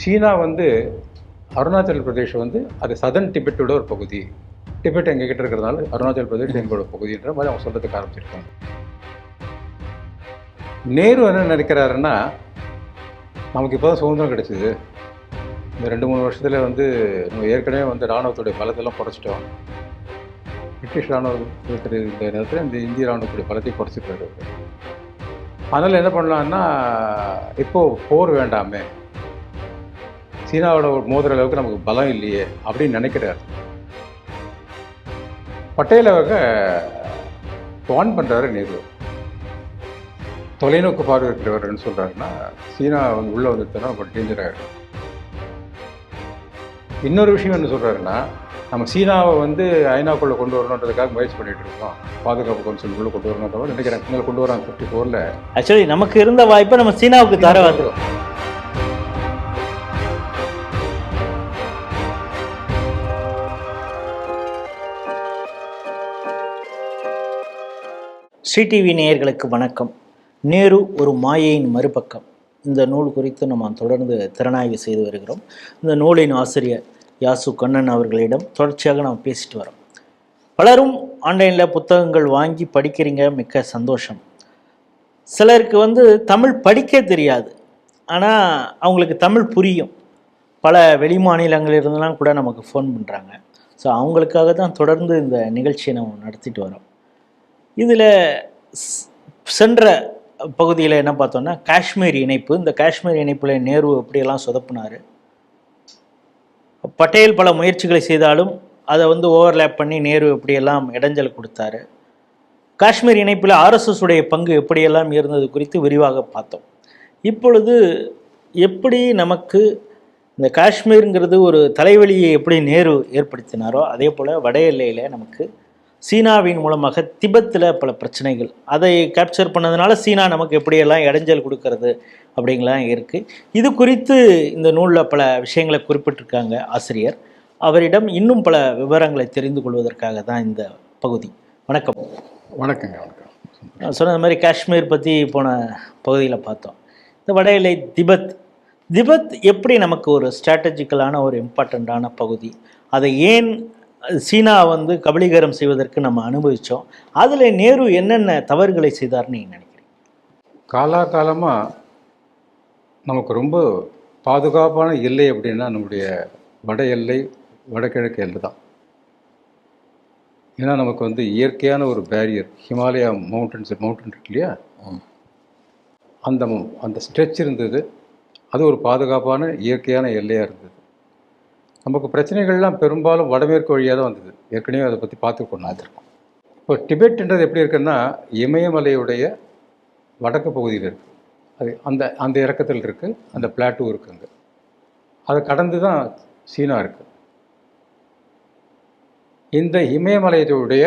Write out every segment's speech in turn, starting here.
சீனா வந்து அருணாச்சல் பிரதேஷ் வந்து அது சதன் டிபெட்டோட ஒரு பகுதி. டிபெட் எங்கள் கிட்ட இருக்கிறதுனால அருணாச்சல் பிரதேஷ் எங்களோட பகுதின்ற மாதிரி அவங்க சொல்கிறதுக்கு ஆரம்பிச்சிருக்காங்க. நேரு என்ன நினைக்கிறாருன்னா நமக்கு இப்போ தான் சுதந்திரம் கிடைச்சிது. இந்த ரெண்டு மூணு வருஷத்தில் வந்து நம்ம ஏற்கனவே வந்து இராணுவத்துடைய பலத்தெல்லாம் குறைச்சிட்டோம். பிரிட்டிஷ் இராணுவத்தில் இந்த நேரத்தில் இந்த இந்திய இராணுவத்துடைய பலத்தை குறைச்சிட்டு அவரு. அதனால் என்ன பண்ணலான்னா இப்போது போர் வேண்டாமே. சீனாவோட மோதுற அளவுக்கு நமக்கு பலம் இல்லையே அப்படின்னு நினைக்கிறார். பட்டேல் அவங்க வான் பண்ணுறாரு நேரு. தொலைநோக்கு பார்வை இருக்கிறவர் என்ன சொல்கிறாருன்னா சீனா வந்து உள்ளே வந்துட்டுனா ரொம்ப டேஞ்சர் ஆகிடும் இன்னொரு விஷயம் என்ன சொல்கிறாருன்னா நம்ம சீனாவை வந்து ஐநாக்குள்ளே கொண்டு வரணுன்றதுக்காக முயற்சி பண்ணிட்டு இருக்கோம். பாதுகாப்பு கவுன்சில் உள்ள கொண்டு வரணுன்ற மாதிரி நினைக்கிறேன். கொண்டு வராங்க ஃபிஃப்டி ஃபோரில் ஆக்சுவலி நமக்கு இருந்த வாய்ப்பை நம்ம சீனாவுக்கு தர வந்து சிடிவி நேயர்களுக்கு வணக்கம். நேரு ஒரு மாயையின் மறுபக்கம். இந்த நூல் குறித்து நம்ம தொடர்ந்து திறனாய்வு செய்து வருகிறோம். இந்த நூலின் ஆசிரியர் யாசு கண்ணன் அவர்களிடம் தொடர்ச்சியாக நாம் பேசிட்டு வரோம். பலரும் ஆன்லைனில் புத்தகங்கள் வாங்கி படிக்கிறீங்க மிக்க சந்தோஷம். சிலருக்கு வந்து தமிழ் படிக்க தெரியாது. ஆனால் அவங்களுக்கு தமிழ் புரியும். பல வெளி மாநிலங்களிலிருந்துலாம் கூட நமக்கு ஃபோன் பண்ணுறாங்க ஸோ அவங்களுக்காக தான் தொடர்ந்து இந்த நிகழ்ச்சியை நம்ம நடத்திட்டு வரோம். இதில் சென்ற பகுதியில் என்ன பார்த்தோம்னா காஷ்மீர் இணைப்பு. இந்த காஷ்மீர் இணைப்பில் நேரு எப்படியெல்லாம் சொதப்புனார்? பட்டேல் பல முயற்சிகளை செய்தாலும் அதை வந்து ஓவர்லேப் பண்ணி நேரு எப்படியெல்லாம் இடைஞ்சல் கொடுத்தாரு? காஷ்மீர் இணைப்பில் ஆர்எஸ்எஸ் உடைய பங்கு எப்படியெல்லாம் இருந்தது குறித்து விரிவாக பார்த்தோம். இப்பொழுது எப்படி நமக்கு இந்த காஷ்மீருங்கிறது ஒரு தலைவலியை எப்படி நேரு ஏற்படுத்தினாரோ அதே போல் வட எல்லையில் நமக்கு சீனாவின் மூலமாக திபெத்தில் பல பிரச்சனைகள். அதை கேப்சர் பண்ணதுனால சீனா நமக்கு எப்படியெல்லாம் இடைஞ்சல் கொடுக்கறது அப்படிங்கலாம் இருக்குது இது குறித்து இந்த நூலில் பல விஷயங்களை குறிப்பிட்டிருக்காங்க ஆசிரியர். அவரிடம் இன்னும் பல விவரங்களை தெரிந்து கொள்வதற்காக தான் இந்த பகுதி. வணக்கம். வணக்கங்க வணக்கம். நான் சொன்ன மாதிரி காஷ்மீர் பற்றி போன பகுதியில் பார்த்தோம். இந்த வட எல்லை திபெத். திபெத் எப்படி நமக்கு ஒரு ஸ்ட்ராட்டஜிக்கலான ஒரு இம்பார்ட்டண்ட்டான பகுதி? அதை ஏன் சீனா வந்து கபலீகரம் செய்வதற்கு நம்ம அனுபவித்தோம் அதில் நேரு என்னென்ன தவறுகளை செய்தார்னு நீங்கள் நினைக்கிறீங்க? காலாகாலமாக நமக்கு ரொம்ப பாதுகாப்பான எல்லை அப்படின்னா நம்முடைய வட எல்லை வடகிழக்கு எல்லை தான். ஏன்னா நமக்கு வந்து இயற்கையான ஒரு பேரியர் ஹிமாலயா மவுண்டன்ஸ் மவுண்டன் இருக்கு இல்லையா? அந்த அந்த ஸ்ட்ரெச் இருந்தது. அது ஒரு பாதுகாப்பான இயற்கையான எல்லையாக இருந்தது. நமக்கு பிரச்சனைகள்லாம் பெரும்பாலும் வடமேற்கு வழியாக தான் வந்தது. ஏற்கனவே அதை பற்றி பார்த்து கொண்டாந்துருக்கோம் இப்போ டிபெட்ன்றது எப்படி இருக்குன்னா இமயமலையுடைய வடக்கு பகுதியில் இருக்குது அது அந்த அந்த இறக்கத்தில் இருக்குது அந்த பிளாட்டூ இருக்குங்க அதை கடந்து தான் சீனா இருக்குது இந்த இமயமலையுடைய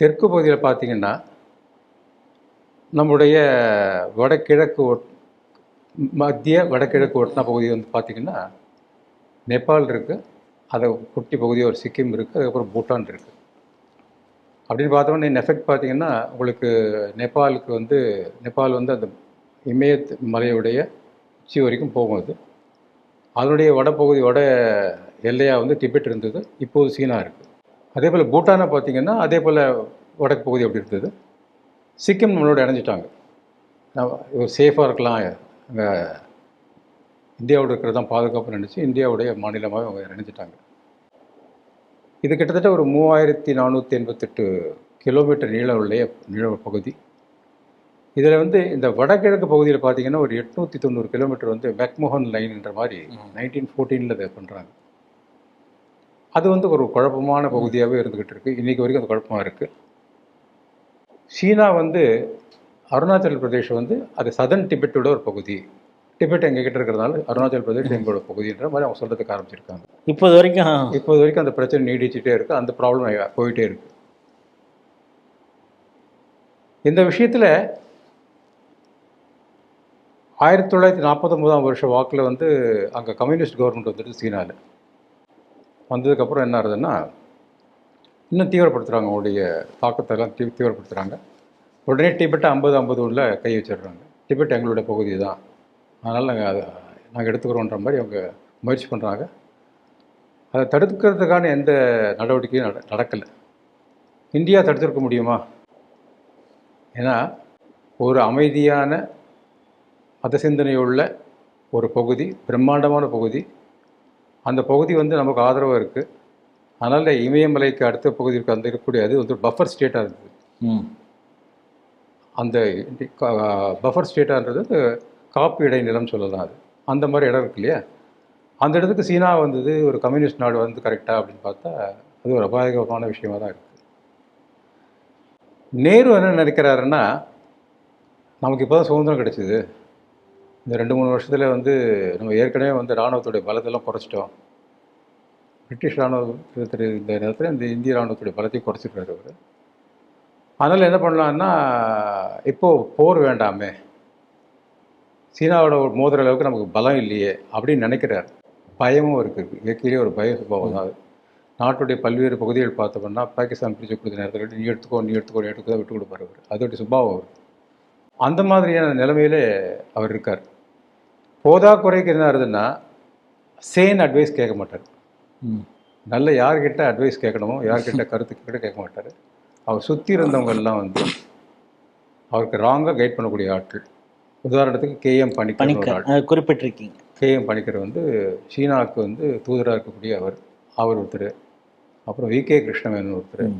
தெற்கு பகுதியில் பார்த்தீங்கன்னா நம்முடைய வடகிழக்கு ஒட் மத்திய வடகிழக்கு ஒட்டின பகுதி வந்து பார்த்திங்கன்னா நேபாள் இருக்குது அதை குட்டி பகுதி ஒரு சிக்கிம் இருக்குது அதுக்கப்புறம் பூட்டான் இருக்குது அப்படின்னு பார்த்தோம்னா இந்த எஃபெக்ட் பார்த்தீங்கன்னா உங்களுக்கு நேபாளுக்கு வந்து நேபாள் வந்து அந்த இமயத் மலையுடைய உச்சி வரைக்கும் போகும் அது அதனுடைய வடப்பகுதி வட எல்லையாக வந்து டிபெட் இருந்தது இப்போது சீனா இருக்குது அதே போல் பூட்டானை பார்த்திங்கன்னா அதே போல் வடக்கு பகுதி அப்படி இருந்தது. சிக்கிம் நம்மளோட இணைஞ்சிட்டாங்க. ஒரு சேஃபாக இருக்கலாம் அங்கே இந்தியாவோட இருக்கிறது தான் பாதுகாப்பு நினச்சி இந்தியாவுடைய மாநிலமாக அவங்க இணைஞ்சிட்டாங்க. இது கிட்டத்தட்ட ஒரு மூவாயிரத்தி நானூற்றி எண்பத்தெட்டு கிலோமீட்டர் நீள உள்ள நீள பகுதி. இதில் வந்து இந்த வடகிழக்கு பகுதியில் பார்த்தீங்கன்னா ஒரு எட்நூற்றி தொண்ணூறு கிலோமீட்டர் வந்து மெக்மோகன் லைன்ன்ற மாதிரி நைன்டீன் ஃபோர்டீனில் அதை பண்ணுறாங்க அது வந்து ஒரு குழப்பமான பகுதியாகவே இருந்துக்கிட்டு இருக்குது இன்றைக்கி வரைக்கும் அது குழப்பமாக இருக்குது சீனா வந்து அருணாச்சல் பிரதேஷ் வந்து அது சதன் டிபெட்டோட ஒரு பகுதி. டிபெட் எங்கள் கிட்ட இருக்கிறதுனால அருணாச்சல் பிரதேஷ் எங்களோட பகுதின்ற மாதிரி அவங்க சொல்கிறதுக்கு ஆரம்பிச்சிருக்காங்க. இப்போது வரைக்கும் இப்போது வரைக்கும் அந்த பிரச்சனை நீடிச்சுட்டே இருக்குது அந்த ப்ராப்ளம் போயிட்டே இருக்கு. இந்த விஷயத்தில் ஆயிரத்தி தொள்ளாயிரத்தி நாற்பத்தொம்போதாம் வருஷம் வாக்கில் வந்து அங்கே கம்யூனிஸ்ட் கவர்மெண்ட் வந்துட்டு சீனாவில் வந்ததுக்கப்புறம் என்ன ஆகுதுன்னா இன்னும் தீவிரப்படுத்துகிறாங்க அவங்களுடைய தாக்கத்தை எல்லாம் தீ தீவிரப்படுத்துகிறாங்க உடனே டிபெட்டை ஐம்பது ஐம்பது உள்ள கை வச்சிடுறாங்க. டிபெட் எங்களுடைய பகுதி தான். அதனால் நாங்கள் அதை நாங்கள் எடுத்துக்கிறோன்ற மாதிரி அவங்க முயற்சி பண்ணுறாங்க அதை தடுக்கிறதுக்கான எந்த நடவடிக்கையும் நட நடக்கலை. இந்தியா தடுத்திருக்க முடியுமா? ஏன்னா ஒரு அமைதியான மத சிந்தனையுள்ள ஒரு பகுதி பிரம்மாண்டமான பகுதி. அந்த பகுதி வந்து நமக்கு ஆதரவாக இருக்குது அதனால் இமயமலைக்கு அடுத்த பகுதி இருக்கு அந்த இருக்கக்கூடிய அது வந்து பஃபர் ஸ்டேட்டாக இருந்தது. ம். அந்த பஃபர் ஸ்டேட்டான்றது காப்பு இடைநிலம் சொல்லலாம் அது. அந்த மாதிரி இடம் இருக்கு இல்லையா? அந்த இடத்துக்கு சீனா வந்தது ஒரு கம்யூனிஸ்ட் நாடு வந்து கரெக்டாக அப்படின்னு பார்த்தா அது ஒரு அபாயகமான விஷயமா தான் இருக்குது நேரு என்ன நினைக்கிறாருன்னா நமக்கு இப்போ தான் சுதந்திரம் கிடைச்சிது. இந்த ரெண்டு மூணு வருஷத்தில் வந்து நம்ம ஏற்கனவே வந்து இராணுவத்துடைய பலத்தெல்லாம் குறைச்சிட்டோம். பிரிட்டிஷ் இராணுவத்தில் இந்த நேரத்தில் இந்த இந்திய இராணுவத்துடைய பலத்தையும் குறைச்சிருக்காரு அவர். அதனால் என்ன பண்ணலான்னா இப்போது போர் வேண்டாமே. சீனாவோட ஒரு மோதுற அளவுக்கு நமக்கு பலம் இல்லையே அப்படின்னு நினைக்கிறார். பயமும் இருக்குது இயற்கையிலே ஒரு பய சுபாவம் தான் அது. நாட்டுடைய பல்வேறு பகுதிகள் பார்த்தோம்னா பாகிஸ்தான் பிரிச்சு கொடுத்த நேரத்தில் நீ எடுத்துக்கோ நீ எடுத்துக்கோ எடுத்துக்கோ விட்டு கொடுப்பார் அவர். அதோடைய சுபாவம் அவர். அந்த மாதிரியான நிலைமையிலே அவர் இருக்கார். போதா குறைக்கு என்ன ஆகுதுன்னா சேன் அட்வைஸ் கேட்க மாட்டார். நல்ல யார்கிட்ட அட்வைஸ் கேட்கணுமோ யார்கிட்ட கருத்து கிட்ட கேட்க மாட்டார். அவர் சுற்றி இருந்தவங்க எல்லாம் வந்து அவருக்கு ராங்காக கைட் பண்ணக்கூடிய ஆட்கள். உதாரணத்துக்கு கேஎம் பணிக்கர் ஒரு பணிக்க ஆள். அது குறிப்பிட்டிருக்கீங்க. கேஎம் பணிக்கர் வந்து சீனாவுக்கு வந்து தூதராக இருக்கக்கூடிய அவர் அவர் ஒருத்தர். அப்புறம் வி கே கிருஷ்ணமேனன் ஒருத்தர்.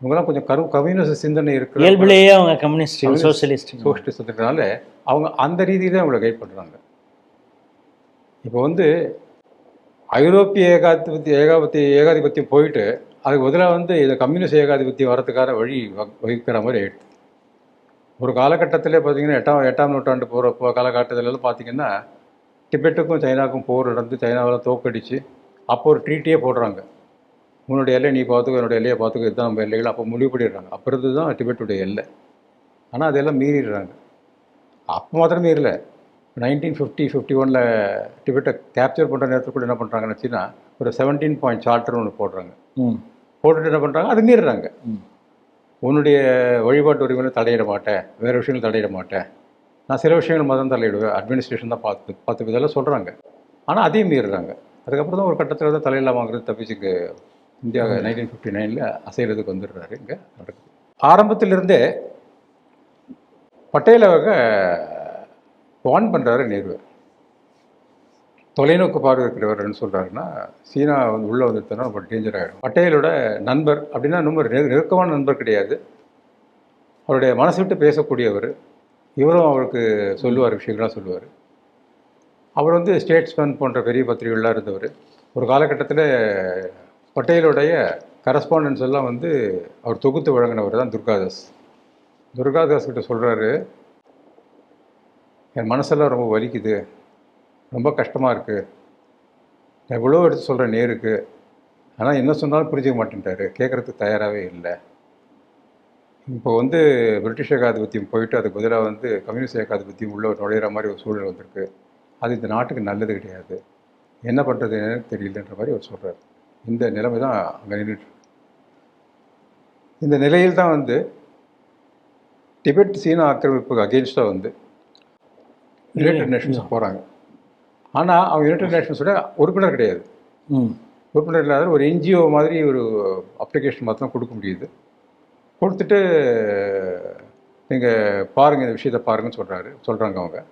இவங்கெல்லாம் கொஞ்சம் கரு கம்யூனிஸ்ட் சிந்தனை இருக்கிற இயல்பிலேயே அவங்க கம்யூனிஸ்ட் சோசியலிஸ்ட். சோஷலிஸ்ட் இருக்கிறதுனால அவங்க அந்த ரீதியில அவங்கள கைட் பண்ணுறாங்க இப்போ வந்து ஐரோப்பிய ஏகாதிபத்தி ஏகாபத்தி ஏகாதிபத்தியம் போயிட்டு அதுக்கு பதிலாக வந்து இந்த கம்யூனிஸ்ட் ஏகாதிபத்தியம் வரதுக்கான வழி வகுக்கிற மாதிரி ஆயிடுது ஒரு காலகட்டத்திலே பார்த்தீங்கன்னா எட்டாம் எட்டாம் நூற்றாண்டு போகிற காலகட்டத்திலலாம் பார்த்தீங்கன்னா டிபெட்டுக்கும் சைனாக்கும் போர் நடந்து சைனாவில் தோக்கடிச்சு அப்போ ஒரு ட்ரீட்டியே போடுறாங்க. உன்னுடைய எல்லை நீ பார்த்துக்கோ என்னுடைய எல்லையை பார்த்துக்கோ இதுதான் நம்ம எல்லைகள். அப்போ முடிவு பண்ணிடுறாங்க. அப்போ இருந்து தான் டிபெட்டுடைய எல்லை. ஆனால் அதெல்லாம் மீறிடுறாங்க. அப்போ மாத்திரம் மீறல. நைன்டீன் ஃபிஃப்டி ஃபிஃப்டி ஒனில் டிபெட்டை கேப்சர் பண்ணுற நேரத்தில் கூட என்ன பண்ணுறாங்கன்னு வச்சுன்னா ஒரு செவன்டீன் பாயிண்ட் சார்ட்டர்னு ஒன்று போடுறாங்க. ம். போட்டுட்டு என்ன பண்ணுறாங்க அது மீறுறாங்க. ம். உன்னுடைய வழிபாட்டு உரிமையில தலையிட மாட்டேன். வேறு விஷயங்கள் தலையிட மாட்டேன். நான் சில விஷயங்கள் மதம் தலையிடுவேன் அட்மினிஸ்ட்ரேஷன் தான் பார்த்து பார்த்து இதெல்லாம் சொல்கிறாங்க ஆனால் அதையும் மீறுறாங்க. அதுக்கப்புறம் தான் ஒரு கட்டத்தில் தான் தலையில்லாமங்கிறது தப்பிச்சுக்கு இந்தியா நைன்டீன் ஃபிஃப்டி நைனில் அசைகிறதுக்கு வந்துடுறாரு. இங்கே நடக்குது. ஆரம்பத்திலிருந்தே பட்டேல் அவங்க வான் பண்ணுறாரு நேரு தொலைநோக்கு பார்வை இருக்கிறவர்னு சொல்கிறாருன்னா சீனா வந்து உள்ளே வந்துட்டோம்னா ரொம்ப டேஞ்சர் ஆகிடும் பட்டேலோட நண்பர் அப்படின்னா ரொம்ப நெரு- நெருக்கமான நண்பர் கிடையாது. அவருடைய மனசு விட்டு பேசக்கூடியவர். இவரும் அவருக்கு சொல்லுவார் விஷயங்கள்லாம் சொல்லுவார். அவர் வந்து ஸ்டேட்ஸ்மேன் போன்ற பெரிய பத்திரிகைகளாக இருந்தவர். ஒரு காலகட்டத்தில் பட்டேலுடைய கரஸ்பாண்டன்ஸ் எல்லாம் வந்து அவர் தொகுத்து வழங்கினவர் தான் துர்காதாஸ். துர்காதாஸ் கிட்ட சொல்கிறாரு என் மனசெல்லாம் ரொம்ப வலிக்குது. ரொம்ப கஷ்டமாக இருக்குது நான் எவ்வளோ எடுத்து சொல்கிறேன் நேருக்கு ஆனால் என்ன சொன்னாலும் புரிஞ்சிக்க மாட்டேன்ட்டாரு. கேட்குறதுக்கு தயாராகவே இல்லை. இப்போ வந்து பிரிட்டிஷ் ஏகாதிபத்தியம் போயிட்டு அதுக்கு பதிலாக வந்து கம்யூனிஸ்ட் ஏகாதிபத்தியம் உள்ள நுழையிற மாதிரி ஒரு சூழல் வந்திருக்கு. அது இந்த நாட்டுக்கு நல்லது கிடையாது. என்ன பண்ணுறது எனக்கு தெரியலன்ற மாதிரி அவர் சொல்கிறார் இந்த நிலைமை தான் அங்கே நின்றுட்டு இந்த நிலையில் தான் வந்து டிபெட் சீனா ஆக்கிரமிப்புக்கு அகேன்ஸ்டாக வந்து யுனைடெட் நேஷன்ஸ் போகிறாங்க ஆனால் அவங்க யுனைடெட் நேஷன்ஸோட உறுப்பினர் கிடையாது. உறுப்பினர் இல்லாத ஒரு என்ஜிஓ மாதிரி ஒரு அப்ளிகேஷன் மாத்திரம் கொடுக்க முடியுது. கொடுத்துட்டு நீங்கள் பாருங்கள் இந்த விஷயத்தை பாருங்கன்னு சொல்கிறாரு சொல்கிறாங்க அவங்க.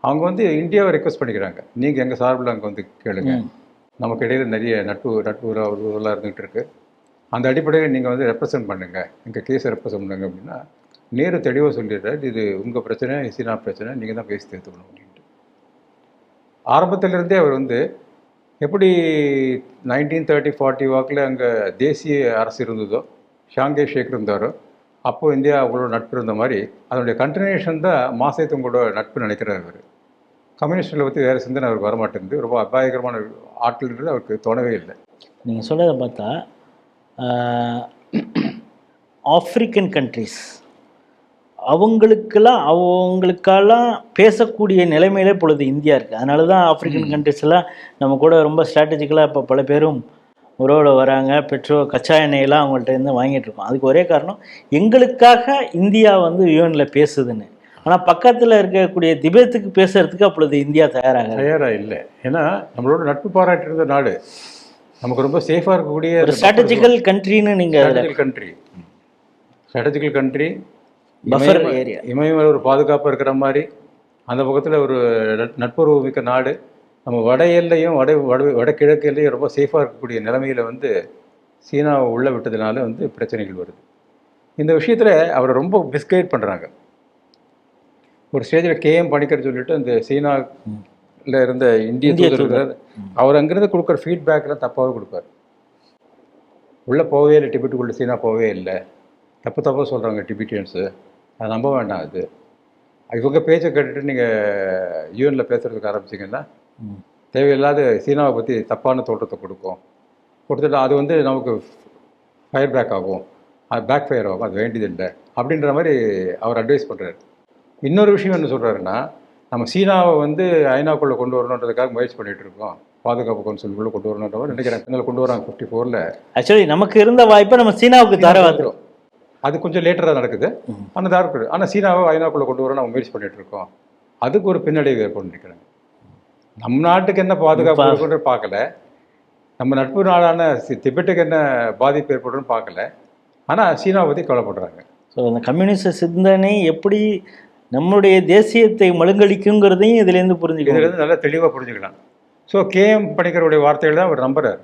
அவங்க வந்து இந்தியாவை ரெக்வஸ்ட் பண்ணிக்கிறாங்க. நீங்கள் எங்கள் சார்பில் அங்கே வந்து கேளுங்க. நமக்கு இடையில நிறைய நட்பு நட்பு உறவு- உறவுலாம் இருந்துகிட்டு இருக்கு. அந்த அடிப்படையில் நீங்கள் வந்து ரெப்ரசன்ட் பண்ணுங்க. எங்கள் கேஸை ரெப்ரசன்ட் பண்ணுங்க அப்படின்னா நேரு தெளிவாக சொல்லிடுறாரு இது உங்கள் பிரச்சனை சீனா பிரச்சனை நீங்கள் தான் பேசி தீர்த்துக்கணும் அப்படின்ட்டு. ஆரம்பத்திலிருந்தே அவர் வந்து எப்படி நைன்டீன் தேர்ட்டி ஃபார்ட்டி வாக்கில் அங்கே தேசிய அரசு இருந்ததோ ஷாங்கே ஷேக் இருந்தாரோ அப்போது இந்தியா அவங்களோட நட்பு இருந்த மாதிரி அதனுடைய கண்டினியூஷன் தான் மாசேத்தவங்களோட நட்பு நினைக்கிறார் அவர். கம்யூனிஸ்டில் பற்றி வேறு சிந்தனை அவருக்கு வரமாட்டேங்குது. ரொம்ப அபாயகரமான ஆட்கள்ன்றது அவருக்கு தோணவே இல்லை. நீங்கள் சொல்கிறத பார்த்தா ஆஃப்ரிக்கன் கண்ட்ரிஸ் அவங்களுக்கெல்லாம் அவங்களுக்கெல்லாம் பேசக்கூடிய நிலைமையிலே பொழுது இந்தியா இருக்குது அதனால தான் ஆப்பிரிக்கன் கண்ட்ரிஸ் எல்லாம் நம்ம கூட ரொம்ப ஸ்ட்ராட்டஜிக்கலாக இப்போ பல பேரும் உறவோட வராங்க. பெட்ரோல் கச்சா எண்ணெயெல்லாம் அவங்கள்ட்ட இருந்து வாங்கிட்டு இருக்கோம். அதுக்கு ஒரே காரணம் எங்களுக்காக இந்தியா வந்து யூஎனில் பேசுதுன்னு. ஆனால் பக்கத்தில் இருக்கக்கூடிய திபேத்துக்கு பேசுறதுக்கு அப்பொழுது இந்தியா தயாராக தயாராக இல்லை. ஏன்னா நம்மளோட நட்பு பாராட்டி இருந்த நாடு. நமக்கு ரொம்ப சேஃபாக இருக்கக்கூடிய ஒரு ஸ்ட்ராட்டஜிக்கல் கண்ட்ரின்னு நீங்கள் country strategical country buffer area இமயமலை ஒரு பாதுகாப்பாக இருக்கிற மாதிரி அந்த பக்கத்தில் ஒரு நட்- நட்புறவு மிக்க நாடு. நம்ம வட எல்லையும் வட வட வடகிழக்கு எல்லையும் ரொம்ப சேஃபாக இருக்கக்கூடிய நிலைமையில வந்து சீனாவை உள்ள விட்டதுனால வந்து பிரச்சனைகள் வருது. இந்த விஷயத்தில் அவரை ரொம்ப மிஸ்கைட் பண்ணுறாங்க ஒரு ஸ்டேஜில் கேஎம் பணிக்கர் சொல்லிட்டு அந்த சீனாவில் இருந்த இந்திய தூதர். அவர் அங்கிருந்து கொடுக்குற ஃபீட்பேக்லாம் தப்பாகவே கொடுப்பார். உள்ளே போகவே இல்லை டிபெட்டுக்குள்ளே சீனா போகவே இல்லை. தப்பு தப்பாக சொல்கிறாங்க டிபிட்டியன்ஸு அதை நம்ப வேண்டாம் அது. இவங்க பேச்சை கேட்டுட்டு நீங்கள் யூஎனில் பேசுகிறதுக்கு ஆரம்பிச்சிங்கன்னா. தேவையில்லாத சீனாவை பற்றி தப்பான தோற்றத்தை கொடுக்கும். கொடுத்துட்டு அது வந்து நமக்கு ஃபயர் பேக் ஆகும். அது பேக் ஃபயர் ஆகும். அது வேண்டியதில்லை அப்படின்ற மாதிரி அவர் அட்வைஸ் பண்ணுறாரு இன்னொரு விஷயம் என்ன சொல்கிறாருன்னா நம்ம சீனாவை வந்து ஐநாக்குள்ளே கொண்டு வரணுன்றதுக்காக முயற்சி பண்ணிட்டு இருக்கோம். பாதுகாப்பு கவுன்சிலுக்குள்ளே கொண்டு வரணுன்ற நினைக்கிறேன். கொண்டு வராங்க ஃபிஃப்டி ஃபோரில் ஆக்சுவலி நமக்கு இருந்த வாய்ப்பை நம்ம சீனாவுக்கு தர வந்துடும் அது கொஞ்சம் லேட்டராக நடக்குது. ஆனால் தான் இருக்குது ஆனால் சீனாவை ஐநாக்குள்ளே கொண்டு வர நம்ம முயற்சி பண்ணிட்டு இருக்கோம். அதுக்கு ஒரு பின்னடைவு ஏற்படும் நினைக்கிறேன். நம் நாட்டுக்கு என்ன பாதுகாப்பு இருக்குன்னு பார்க்கல. நம்ம நட்பு நாடான திபெட்டுக்கு என்ன பாதிப்பு ஏற்படும்னு பார்க்கல. ஆனால் சீனாவை பற்றி கவலைப்படுறாங்க. ஸோ அந்த கம்யூனிஸ்ட் சிந்தனை எப்படி நம்மளுடைய தேசியத்தை மழுங்கடிக்குங்கிறதையும் இதுலேருந்து புரிஞ்சுக்கணும். இதுலேருந்து நல்லா தெளிவாக புரிஞ்சுக்கலாம். ஸோ கேஎம் பணிக்கருடைய வார்த்தைகள் தான் அவர் நம்புறாரு.